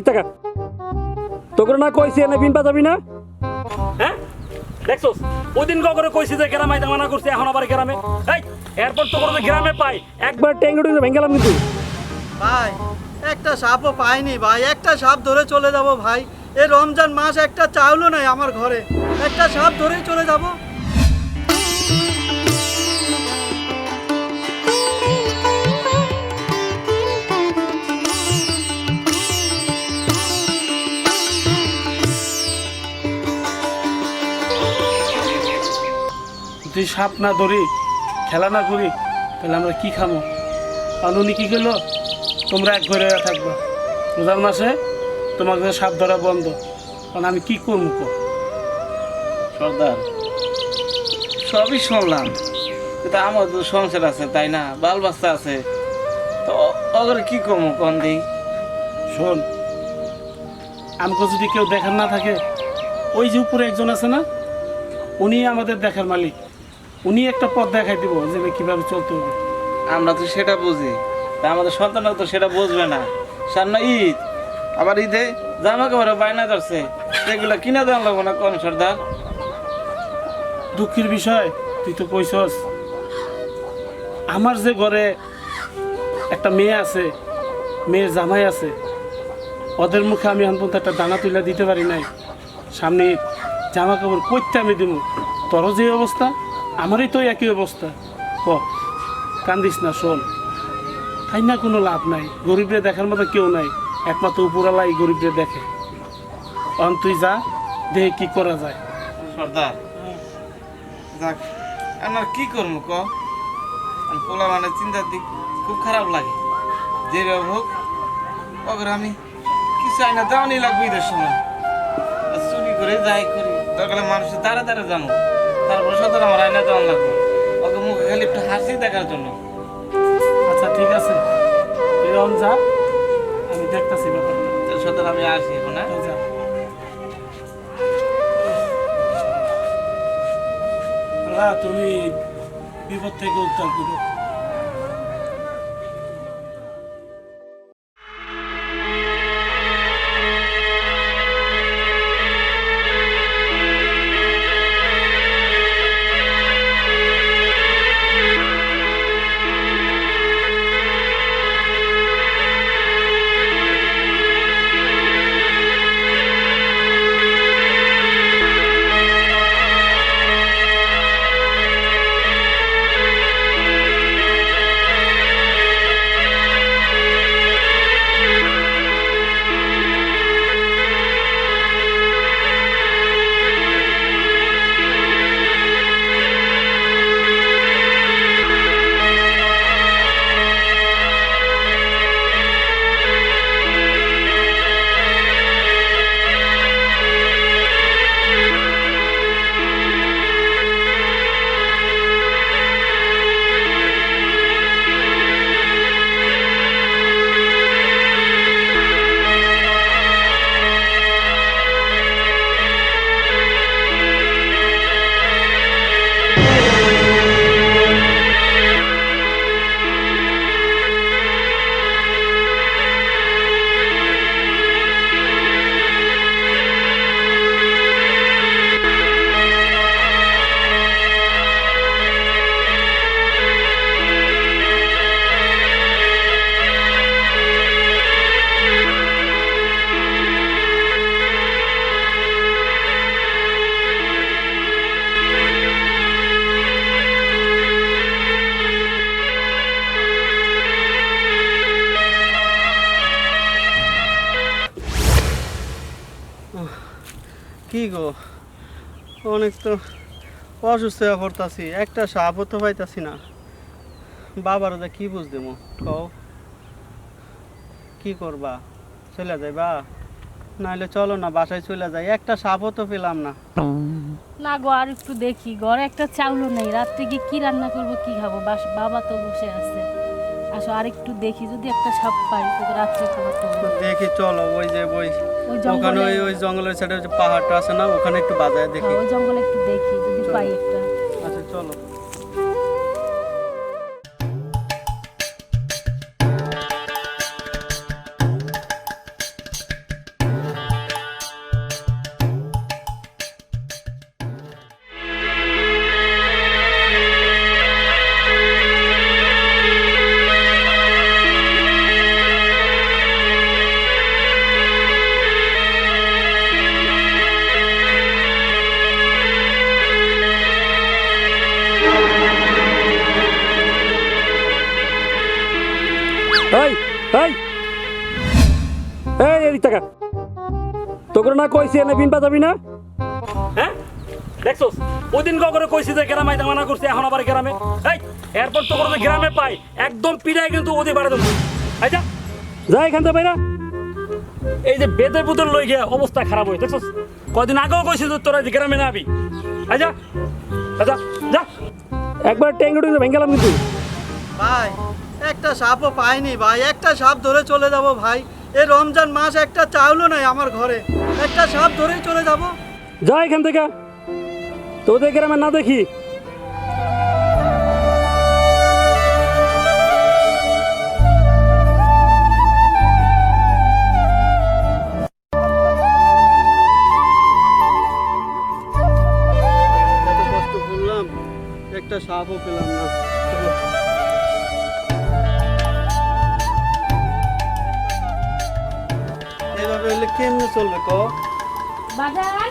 দিক টাকা। তোকে না কইছি এনে বিন বাজাবি না? হ্যাঁ? দেখছোস ওই দিন করে কইছি যে গ্রামে আইতে মানা করছি এখন আবার গ্রামে। এই এরপর তো করে গ্রামে পাই। একবার ট্যাঙ্গুড়ি ভেঙে গেলাম কিন্তু। ভাই একটা সাপও পাইনি ভাই একটা সাপ ধরে চলে যাব ভাই। এই রমজান মাস একটা চাউলও নাই আমার ঘরে। একটা সাপ ধরেই চলে যাব। যদি সাপ না ধরি খেলা না করি তাহলে আমরা কি খামো? আর উনি কি করল তোমরা এক ঘরে থাকবা। রোজার মাসে তোমাকে সাপ ধরা বন্ধ। কারণ আমি কি করব কো? সর্দার সবই শুনলাম। কিন্তু আমার তো সংসার আছে তাই না? বাল বাচ্চা আছে। তো অগরে কি করব কন দিই শোন আমাকে যদি কেউ দেখার না থাকে ওই যে উপরে একজন আছে না উনি আমাদের দেখার মালিক। উনি একটা পথ দেখাই দিব যে কীভাবে চলতে হবে। আমরা তো সেটা বুঝি। তা আমাদের সন্তানরা তো সেটা বুঝবে না। সামনে ঈদ। আবার ঈদে জামা কাপড় বায়না ধরছে। সেগুলো কিনা দেওয়া লাগবো না কোন সর্দার? দুঃখের বিষয় তুই তো কইছস। আমার যে ঘরে একটা মেয়ে আছে মেয়ের জামাই আছে ওদের মুখে আমি এখন পর্যন্ত একটা দানা তুলে দিতে পারি নাই। সামনে জামা কাপড় করতে আমি দিব। তোরও যে অবস্থা? আমারই তো একই অবস্থা। ক কান্দিস না, শোন। তাই না কোনো লাভ নাই। গরিবরে দেখার মতো কেউ নাই। একমাত্র উপরালাই গরিবরে দেখে। অন, তুই যা, দেখে কি করা যায়। সর্দার, যাক, আমার কি করব ক? পোলা মানে চিন্তার দিক খুব খারাপ লাগে। যেভাবে হোক, অগরে আমি কিছু আইনা দেওয়ানি লাগবে ঈদের সময়। চুরি করে যাই করি। দরকার মানুষের দ্বারা দ্বারা জানো তারপর সতেরো আমার আইনা দেওয়ান লাগবে। ওকে মুখে খালি একটু হাসি দেখার জন্য। আচ্ছা ঠিক আছে। তুই যা আমি দেখতেছি ব্যাপারটা। সতেরো আমি আসি এখন হ্যাঁ? যা তুমি বিপদ থেকে উদ্ধার করো কি গো? অনেক তো অসুস্থ হয়ে পড়তাছি, একটা সাপও তো পাইতাছি না। বাবার ওদের কি বুঝ দেবো? কও। কি করবা? চলে যাইবা? নাহলে চলো না, বাসায় চলে যাই। একটা সাপও তো পেলাম না। না গো, আর একটু দেখি। ঘরে একটা চাউলও নেই। রাত্রে গিয়ে কি রান্না করব, কি খাব? বাবা তো বসে আছে। আসো আর একটু দেখি যদি একটা সাপ পাই তোকে রাত্রে খাবারটা দেখি চলো ওই যে ওই ওখানে ওই ওই জঙ্গলের সাইডে পাহাড়টা আছে না ওখানে একটু বাজায় দেখি। হ্যাঁ, ওই জঙ্গলে একটু দেখি যদি পাই একটা। কইছি এনে বিন বাজাবি না? হ্যাঁ দেখছোস ওই দিন কইছি যে গ্রামে আইতে মানা করছি এখন আবার গ্রামে। এই এরপর তো করে গ্রামে পাই একদম পিড়াই কিন্তু ওদের বাড়ি দেবো আচ্ছা? যা এখান থেকে বাইরা। এই যে বেদের বুদের লই গিয়ে অবস্থা খারাপ হয়ে দেখছোস? কদিন আগেও কইছি যে তোরা যে গ্রামে না আবি। আচ্ছা? আচ্ছা যা। একবার ট্যাঙ্গুটি ভেঙে গেলাম কিন্তু। ভাই একটা সাপও পাইনি ভাই। একটা সাপ ধরে চলে যাব ভাই। এই রমজান মাস একটা চাউলও নাই আমার ঘরে। একটা সাপ ধরেই চলে যাব। যা এখান থেকে। তোদের গ্রামে না দেখি। একটা সাপও পেলাম না। চলবে ক। বাজার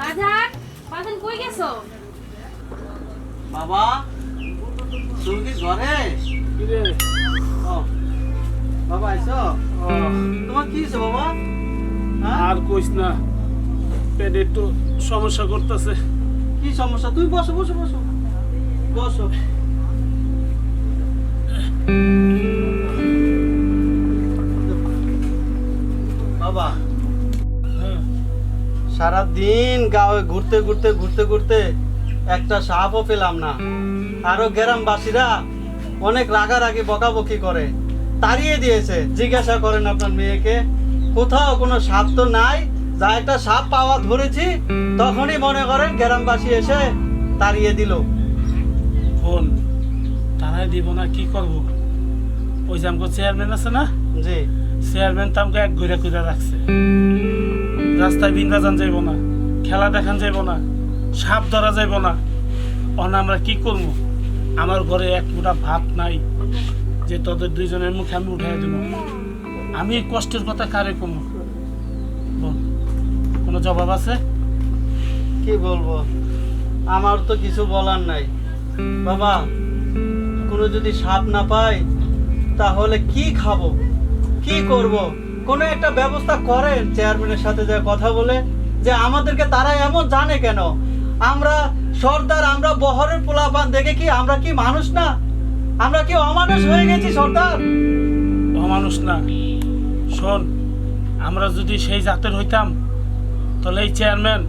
বাজার বাজার কই গেছো? বাবা তুমি কি ঘরে? কিরে? ও, বাবা আইছো? ও, তোমার কি হয়েছে বাবা? হ্যাঁ? আর কইস না পেটে একটু সমস্যা করতেছে। কি সমস্যা? তুই বসো বসো বসো। বসো। সারা দিন গাঁয়ে ঘুরতে ঘুরতে ঘুরতে ঘুরতে একটা সাপও পেলাম না। আরও গ্রামবাসীরা অনেক রাগারাগি বকাবকি করে। তাড়িয়ে দিয়েছে। জিজ্ঞাসা করেন আপনার মেয়েকে কোথাও কোনো সাপ তো নাই? যা একটা সাপ পাওয়া ধরেছি তখনই মনে করেন গ্রামবাসী এসে তাড়িয়ে দিল। ফোন তারাই দিব না কি করব? ওই যে আমাকে চেয়ারম্যান আছে না? জি। চেয়ারম্যান তো আমাকে এক ঘুরে ঘুরে রাখছে। রাস্তায় বিন বাজান যাইব না, খেলা দেখান যাইব না, সাপ ধরা যাইব না। অন, আমরা কি করব? আমার ঘরে এক মুঠা ভাত নাই যে তোদের দুইজনের মুখে আমি উঠাই দেবো। আমি কষ্টের কথা কারে কমু? কোনো জবাব আছে? কি বলব? আমার তো কিছু বলার নাই। বাবা, কোনো যদি সাপ না পাই, তাহলে কি খাব? কি করব? কোনো একটা ব্যবস্থা করেন চেয়ারম্যানের সাথে যে কথা বলে যে আমাদেরকে তারা এমন জানে কেন? আমরা সর্দার আমরা বহরের পোলাপান দেখে কি আমরা কি মানুষ না? আমরা কি অমানুষ হয়ে গেছি সর্দার? অমানুষ না। শোন আমরা যদি সেই জাতের হইতাম তাহলে এই চেয়ারম্যান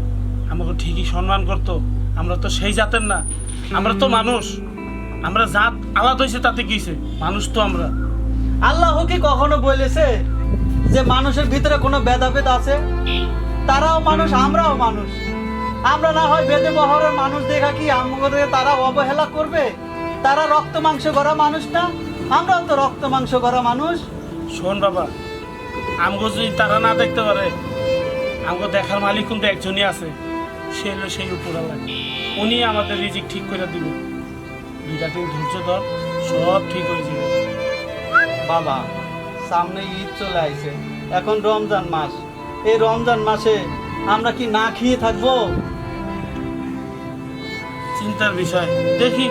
আমাকে ঠিকই সম্মান করতো। আমরা তো সেই জাতের না। আমরা তো মানুষ। আমরা জাত আলাদা হয়েছে তাতে কিছে মানুষ তো আমরা। আল্লাহ কি কখনো বলেছে? যে মানুষের ভিতরে কোনো ভেদাভেদ আছে? তারাও মানুষ আমরাও মানুষ। আমরা না হয় বেদে বহরের মানুষ দেখা কি আমাদের তারা অবহেলা করবে? তারা রক্ত মাংস গড়া মানুষ না? আমরাও তো রক্ত মাংস গড়া মানুষ। শোন বাবা আমগো যদি তারা না দেখতে পারে আমগো দেখার মালিক কিন্তু একজনই আছে। সে হলো সেই উপরালা উনি আমাদের রিজিক ঠিক করে দিবে। দুইটা দিন ধৈর্য ধর সব ঠিক হয়ে যাবে। বাবা সামনে ঈদ চলে আইছে। এখন রমজান মাস। এই রমজান মাসে আমরা কি না খেয়ে থাকব? চিন্তার বিষয়। দেখি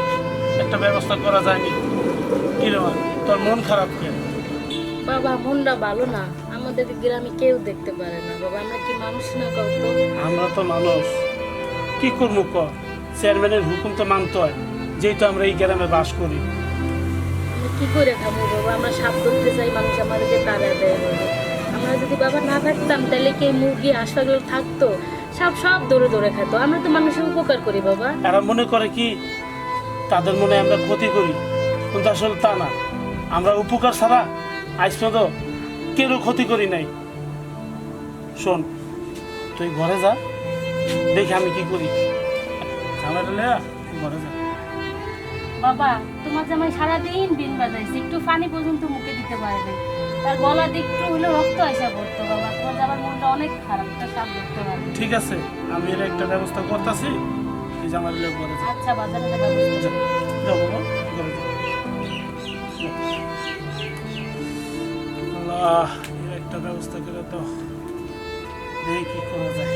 একটা ব্যবস্থা করা যায়নি কীরকম তোর মন খারাপ কেন? বাবা মনটা ভালো না। আমাদের গ্রামে কেউ দেখতে পারে না। বাবা আমরা কি মানুষ না কত? আমরা তো মানুষ। কি করব ক চেয়ারম্যানের হুকুম তো মানতে হয় যেহেতু আমরা এই গ্রামে বাস করি। কি করে খাব বাবা? আমরা সাপ ধরতে চাই, মানুষ আমাদেরকে তারা দেয় আমরা যদি বাবা না থাকতাম, তাহলে কি মুরগি হাঁসগুলো থাকতো? সাপ সব দৌড়ে দৌড়ে খেত। আমরা তো মানুষের উপকার করি বাবা। এরা মনে করে কি, তাদের মনে আমরা ক্ষতি করি, কিন্তু আসলে তা না। আমরা উপকার ছাড়া আজ পর্যন্ত কেউ ক্ষতি করি নাই। শোন, তুই ঘরে যা, দেখি আমি কি করি। তুই ঘরে যা। বাবা তোমার জামাই সারাদিন বিন বাজাইছে একটু পানি পর্যন্ত মুখে দিতে পারে নাই। তার গলা দিয়ে একটু হলে রক্ত আসা পড়তো বাবা। তোমার জামার মনটা অনেক খারাপ একটা সাপ ধরতে পারে ঠিক আছে আমি এর একটা ব্যবস্থা করতেছি এই জামার ঘরে যা আচ্ছা বাজারে ব্যবস্থা যাও বাবা ঘরে যাও। আল্লাহ এর একটা ব্যবস্থা করে তো দেখি কি করা যায়।